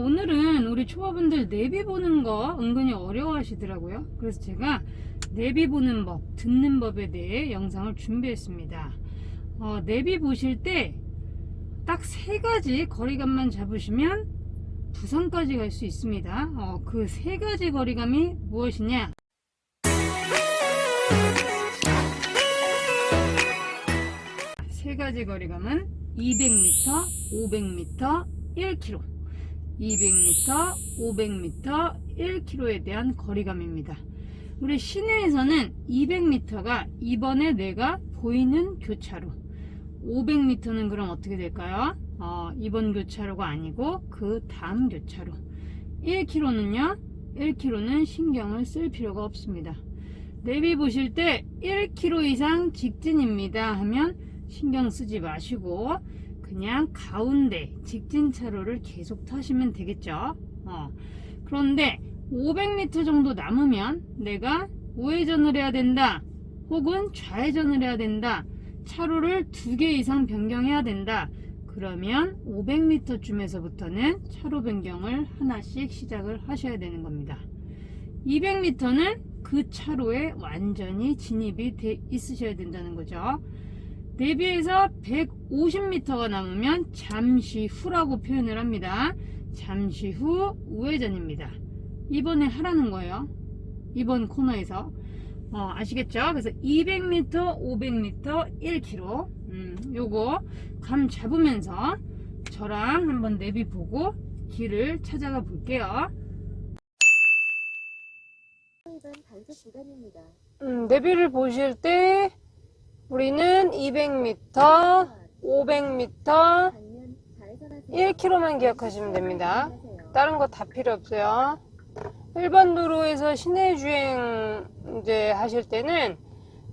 오늘은 우리 초보분들 내비 보는 거 은근히 어려워 하시더라고요. 그래서 제가 내비 보는 법, 듣는 법에 대해 영상을 준비했습니다. 어, 내비 보실 때 딱 세 가지 거리감만 잡으시면 부산까지 갈 수 있습니다. 어, 그 세 가지 거리감이 무엇이냐? 세 가지 거리감은 200m, 500m, 1km. 200m, 500m, 1km에 대한 거리감입니다. 우리 시내에서는 200m가 이번에 내가 보이는 교차로. 500m는 그럼 어떻게 될까요? 어, 이번 교차로가 아니고 그 다음 교차로. 1km는요? 1km는 신경을 쓸 필요가 없습니다. 내비 보실 때 1km 이상 직진입니다 하면 신경 쓰지 마시고 그냥 가운데 직진 차로를 계속 타시면 되겠죠. 어. 그런데 500m 정도 남으면 내가 우회전을 해야 된다. 혹은 좌회전을 해야 된다. 차로를 두 개 이상 변경해야 된다. 그러면 500m 쯤에서부터는 차로 변경을 하나씩 시작을 하셔야 되는 겁니다. 200m는 그 차로에 완전히 진입이 돼 있으셔야 된다는 거죠. 내비에서 150m가 남으면 잠시 후라고 표현을 합니다. 잠시 후 우회전입니다. 이번에 하라는 거예요. 이번 코너에서. 어, 아시겠죠? 그래서 200m, 500m, 1km. 음, 요거 감 잡으면서 저랑 한번 내비 보고 길을 찾아가 볼게요. 음, 내비를 보실 때 우리는 200m, 500m, 반면 좌회전하세요. 1km만 기억하시면 됩니다. 다른 거 다 필요 없어요. 일반 도로에서 시내 주행 이제 하실 때는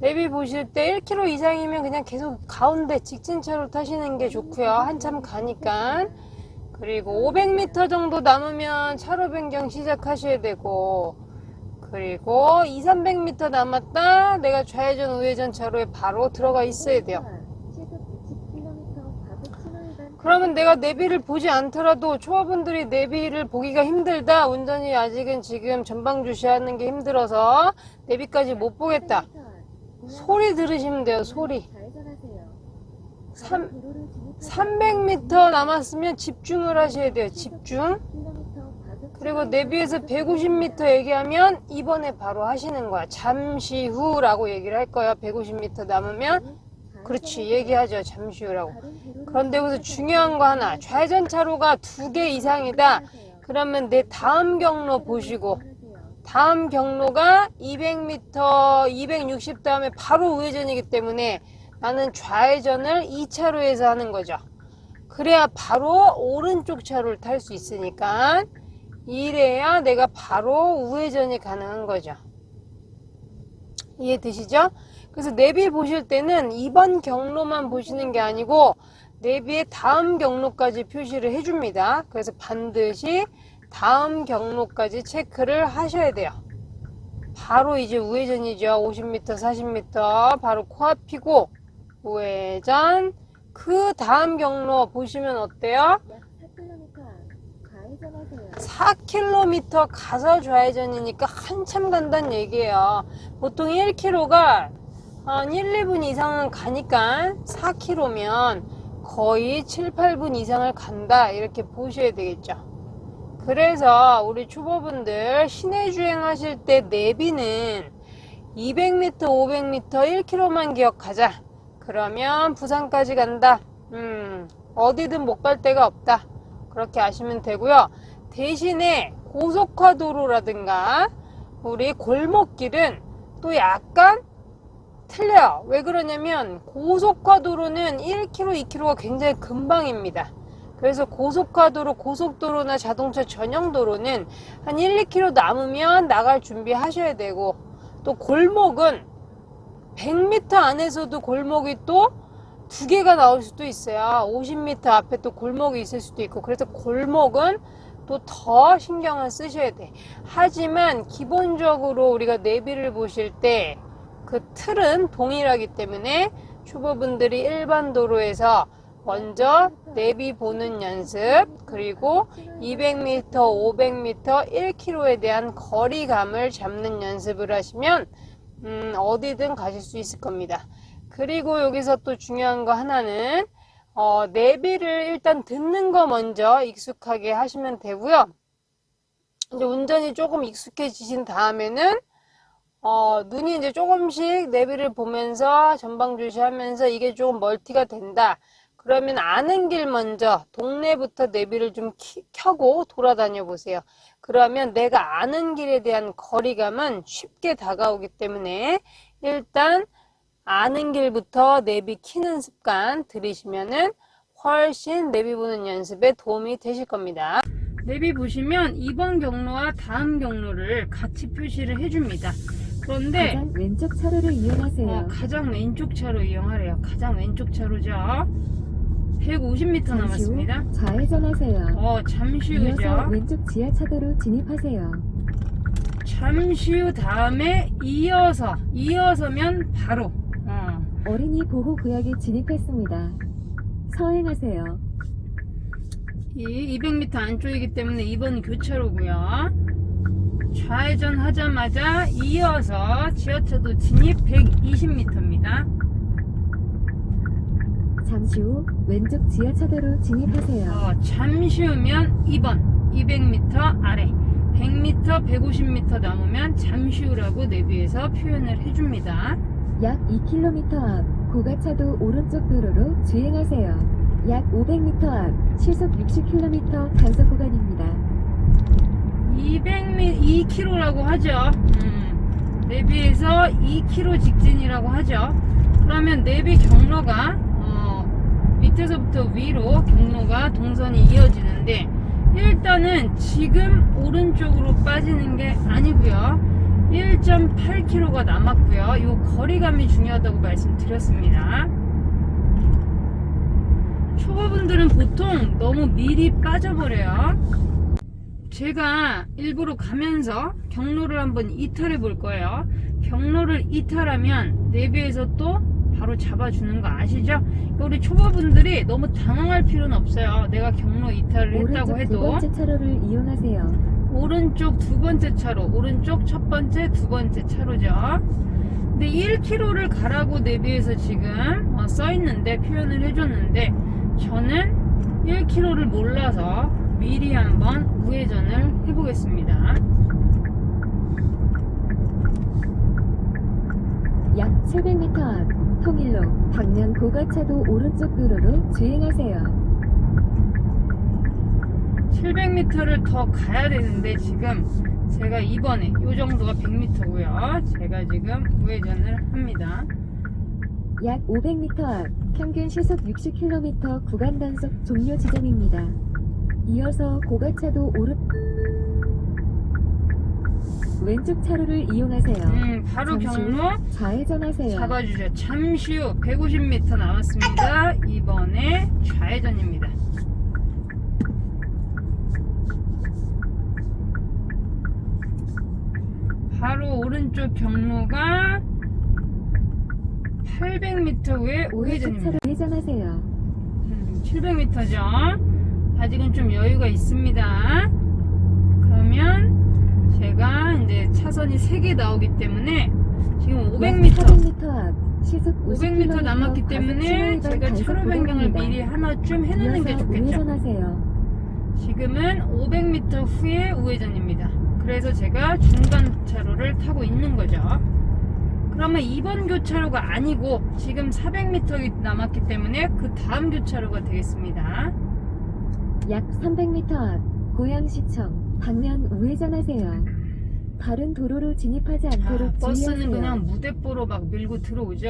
내비 보실 때 1km 이상이면 그냥 계속 가운데 직진차로 타시는 게 좋고요. 한참 가니까. 그리고 500m 정도 남으면 차로 변경 시작하셔야 되고 그리고 2, 300m 남았다. 내가 좌회전 우회전 차로에 바로 들어가 있어야 돼요. 시속 60km 과속 신호 위반 그러면 내가 내비를 보지 않더라도 초보분들이 내비를 보기가 힘들다. 운전이 아직은 지금 전방 주시하는 게 힘들어서 내비까지 못 보겠다. 소리 들으시면 돼요. 소리. 좌회전하세요. 삼- 도로를 진입하고 300m 남았으면 집중을 하셔야 돼요. 집중. 10km 과속 그리고 내비에서 위반 150m 얘기하면 이번에 바로 하시는 거야. 잠시 후라고 얘기를 할 거예요. 150m 남으면. 그렇지. 얘기하죠. 잠시 후라고. 그런데 여기서 중요한 거 하나. 좌회전 차로가 두 개 이상이다. 그러면 내 다음 경로 보시고. 다음 경로가 200m, 260 다음에 바로 우회전이기 때문에 나는 좌회전을 2차로에서 하는 거죠. 그래야 바로 오른쪽 차로를 탈 수 있으니까 이래야 내가 바로 우회전이 가능한 거죠. 이해되시죠? 그래서 내비 보실 때는 이번 경로만 보시는 게 아니고 내비의 다음 경로까지 표시를 해줍니다. 그래서 반드시 다음 경로까지 체크를 하셔야 돼요. 바로 이제 우회전이죠. 50m, 40m 바로 코앞이고 우회전 그 다음 경로 보시면 어때요? 약 4km 좌회전하세요. 4km 가서 좌회전이니까 한참 간다는 얘기예요. 보통 1km가 한 1, 2분 이상은 가니까 4km면 거의 7, 8분 이상을 간다. 이렇게 보셔야 되겠죠. 그래서 우리 초보분들 시내 주행하실 때 내비는 200m, 500m, 1km만 기억하자. 그러면 부산까지 간다. 음, 어디든 못 갈 데가 없다. 그렇게 아시면 되고요. 대신에 고속화도로라든가 우리 골목길은 또 약간 틀려요. 왜 그러냐면 고속화도로는 1km, 2km가 굉장히 금방입니다. 그래서 고속화도로, 고속도로나 자동차 전용도로는 한 1, 2km 남으면 나갈 준비 하셔야 되고 또 골목은 100m 안에서도 골목이 또 두 개가 나올 수도 있어요. 50m 앞에 또 골목이 있을 수도 있고 그래서 골목은 또 더 신경을 쓰셔야 돼. 하지만 기본적으로 우리가 내비를 보실 때 그 틀은 동일하기 때문에 초보분들이 일반 도로에서 먼저 내비 보는 연습, 그리고 200m, 500m, 1km에 대한 거리감을 잡는 연습을 하시면 음, 어디든 가실 수 있을 겁니다. 그리고 여기서 또 중요한 거 하나는 어, 내비를 일단 듣는 거 먼저 익숙하게 하시면 되고요. 이제 운전이 조금 익숙해지신 다음에는 어, 눈이 이제 조금씩 내비를 보면서 전방 주시하면서 이게 조금 멀티가 된다. 그러면 아는 길 먼저 동네부터 내비를 좀 키- 켜고 돌아다녀 보세요. 그러면 내가 아는 길에 대한 거리감은 쉽게 다가오기 때문에 일단 아는 길부터 내비 키는 습관 들이시면은 훨씬 내비 보는 연습에 도움이 되실 겁니다. 내비 보시면 이번 경로와 다음 경로를 같이 표시를 해줍니다. 그런데 가장 왼쪽 차로를 이용하세요. 어, 가장 왼쪽 차로 이용하래요. 가장 왼쪽 차로죠. 150m 잠시 후 남았습니다. 좌회전하세요. 어, 잠시 이어서 후죠. 왼쪽 지하차도로 진입하세요. 잠시 후 다음에 이어서, 이어서면 바로, 어, 어린이 보호 구역에 진입했습니다. 서행하세요. 이 200m 안쪽이기 때문에 2번 교차로고요. 좌회전 하자마자 이어서 지하차도 진입 120m입니다. 잠시 후 왼쪽 지하차도로 진입하세요. 어, 잠시 후면 2번 200m 아래 100m 150m 남으면 잠시 후라고 내비에서 표현을 해줍니다. 약 2km 앞 고가차도 오른쪽 도로로 주행하세요. 약 500m 앞 시속 60km 단속 구간입니다. 200m 2km라고 하죠. 음, 내비에서 2km 직진이라고 하죠. 그러면 내비 경로가 어, 밑에서부터 위로 경로가 동선이 이어지는데 일단은 지금 오른쪽으로 빠지는 게 아니고요. 1.8km가 남았고요. 이 거리감이 중요하다고 말씀드렸습니다. 초보분들은 보통 너무 미리 빠져버려요. 제가 일부러 가면서 경로를 한번 이탈해 볼 거예요. 경로를 이탈하면 내비에서 또 바로 잡아주는 거 아시죠? 그러니까 우리 초보분들이 너무 당황할 필요는 없어요. 내가 경로 이탈을 했다고 오른쪽 두 해도 번째 차로를 이용하세요. 오른쪽 두 번째 차로, 오른쪽 첫 번째, 두 번째 차로죠. 근데 1km를 가라고 내비에서 지금 어, 써 있는데 표현을 해줬는데 저는 1km를 몰라서 미리 한번 우회전을 해보겠습니다. 약 700m 앞 통일로 방면 고가차도 오른쪽 도로로 주행하세요. 700m를 더 가야 되는데 지금 제가 이번에 이 정도가 100m고요. 제가 지금 우회전을 합니다. 약 500m 앞 평균 시속 60km 구간 단속 종료 지점입니다. 이어서 고가차도 오른 왼쪽 차로를 이용하세요. 음, 바로 잠시 후 경로 좌회전하세요. 잡아주죠. 잠시 후 150m 남았습니다. 이번에 좌회전입니다. 바로 오른쪽 경로가 800m 후에 우회전입니다. 차로 회전하세요. 음, 700m죠. 아직은 좀 여유가 있습니다. 그러면 제가 이제 차선이 3개 나오기 때문에 지금 500m 400m 앞 시속 500m 남았기 때문에 제가 차로 변경을 미리 하나쯤 해놓는 게 좋겠죠. 우회전하세요. 지금은 500m 후에 우회전입니다. 그래서 제가 중간 차로를 타고 있는 거죠. 그러면 이번 교차로가 아니고 지금 400m 남았기 때문에 그 다음 교차로가 되겠습니다. 약 300m 앞 고양시청 방면 우회전하세요. 다른 도로로 진입하지 아, 않도록 버스는 주의하세요. 그냥 무대뽀로 막 밀고 들어오죠.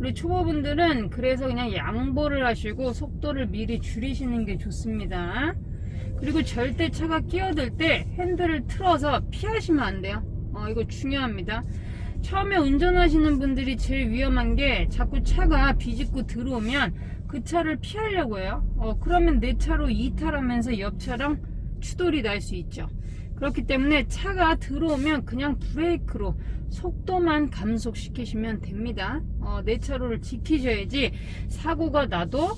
우리 초보분들은 그래서 그냥 양보를 하시고 속도를 미리 줄이시는 게 좋습니다. 그리고 절대 차가 끼어들 때 핸들을 틀어서 피하시면 안 돼요. 어, 이거 중요합니다. 처음에 운전하시는 분들이 제일 위험한 게 자꾸 차가 비집고 들어오면 그 차를 피하려고 해요. 어, 그러면 내 차로 이탈하면서 옆 차랑 추돌이 날 수 있죠. 그렇기 때문에 차가 들어오면 그냥 브레이크로 속도만 감속시키시면 됩니다. 어, 내 차로를 지키셔야지 사고가 나도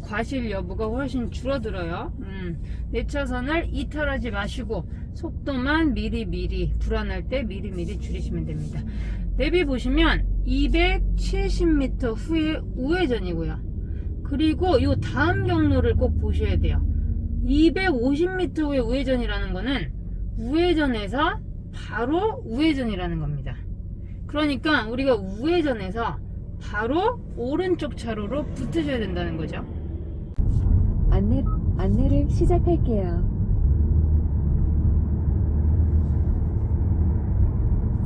과실 여부가 훨씬 줄어들어요. 음, 내 차선을 이탈하지 마시고 속도만 미리미리 불안할 때 미리미리 줄이시면 됩니다. 내비 보시면 270m 후에 우회전이고요. 그리고 요 다음 경로를 꼭 보셔야 돼요. 250m 후에 우회전이라는 거는 우회전에서 바로 우회전이라는 겁니다. 그러니까 우리가 우회전에서 바로 오른쪽 차로로 붙으셔야 된다는 거죠. 안내, 안내를 시작할게요.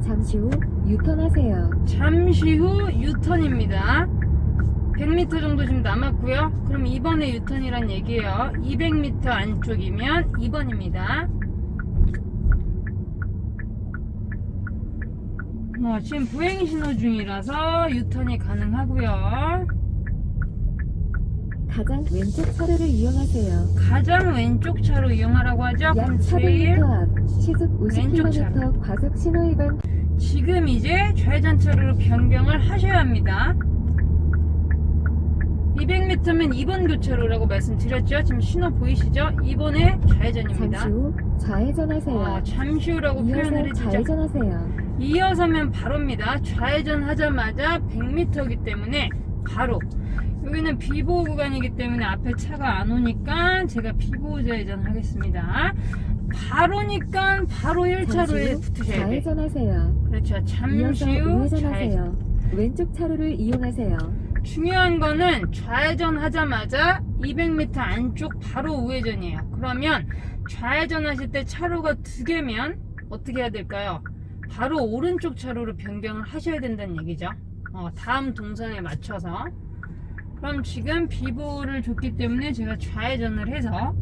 잠시 후 유턴하세요. 잠시 후 유턴입니다. 100m 정도 지금 남았고요. 그럼 이번에 유턴이란 얘기예요. 200m 안쪽이면 2번입니다. 어, 지금 보행 신호 중이라서 유턴이 가능하고요. 가장 왼쪽 차로를 이용하세요. 가장 왼쪽 차로 이용하라고 하죠. 약 그럼 400m 앞 시속 왼쪽 차로. 50km 과속 신호 위반 지금 이제 좌회전 차로로 변경을 하셔야 합니다. 200m면 2번 교차로라고 말씀드렸죠. 지금 신호 보이시죠? 2번에 좌회전입니다. 잠시 후 좌회전하세요. 어, 잠시 후라고 표현을 이어서 해주죠. 좌회전하세요. 이어서면 바로입니다. 좌회전 하자마자 100m이기 때문에 바로. 여기는 비보호 구간이기 때문에 앞에 차가 안 오니까 제가 비보호 좌회전 하겠습니다. 바로니까 바로 1차로에 잠시 후 붙으셔야 돼. 좌회전하세요. 그렇죠. 잠시 후 좌회전. 우회전하세요. 왼쪽 차로를 이용하세요. 중요한 거는 좌회전 하자마자 200m 안쪽 바로 우회전이에요. 그러면 좌회전 하실 때 차로가 두 개면 어떻게 해야 될까요? 바로 오른쪽 차로로 변경을 하셔야 된다는 얘기죠. 어, 다음 동선에 맞춰서. 그럼 지금 비보를 줬기 때문에 제가 좌회전을 해서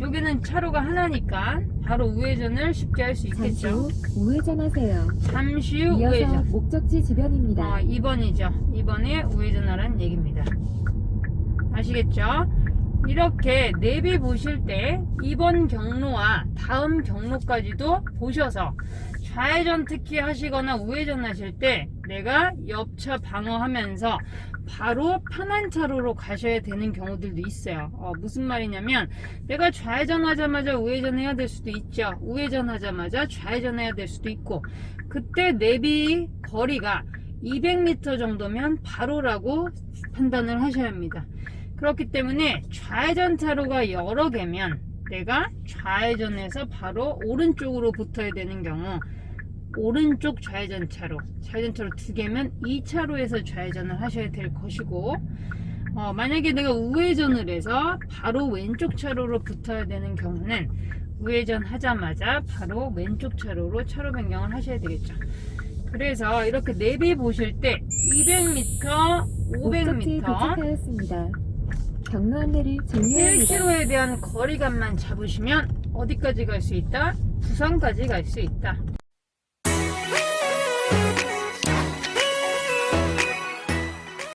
여기는 차로가 하나니까 바로 우회전을 쉽게 할 수 잠시 있겠죠. 후 우회전하세요. 잠시 후 이어서 우회전. 목적지 주변입니다. 어, 2번이죠. 2번에 우회전하라는 얘기입니다. 아시겠죠? 이렇게 내비 보실 때 2번 경로와 다음 경로까지도 보셔서 좌회전 특히 하시거나 우회전 하실 때 내가 옆차 방어하면서 바로 편한 차로로 가셔야 되는 경우들도 있어요. 어, 무슨 말이냐면 내가 좌회전 하자마자 우회전 해야 될 수도 있죠. 우회전 하자마자 좌회전 해야 될 수도 있고 그때 내비 거리가 200m 정도면 바로라고 판단을 하셔야 합니다. 그렇기 때문에 좌회전 차로가 여러 개면 내가 좌회전에서 바로 오른쪽으로 붙어야 되는 경우 오른쪽 좌회전 차로, 좌회전 차로 두 개면 2차로에서 좌회전을 하셔야 될 것이고 어, 만약에 내가 우회전을 해서 바로 왼쪽 차로로 붙어야 되는 경우는 우회전 하자마자 바로 왼쪽 차로로 차로 변경을 하셔야 되겠죠. 그래서 이렇게 내비 보실 때 200m, 목적지에 500m, 도착하였습니다. 경로 안내를 종료합니다. 1km에 대한 거리감만 잡으시면 어디까지 갈 수 있다? 부산까지 갈 수 있다.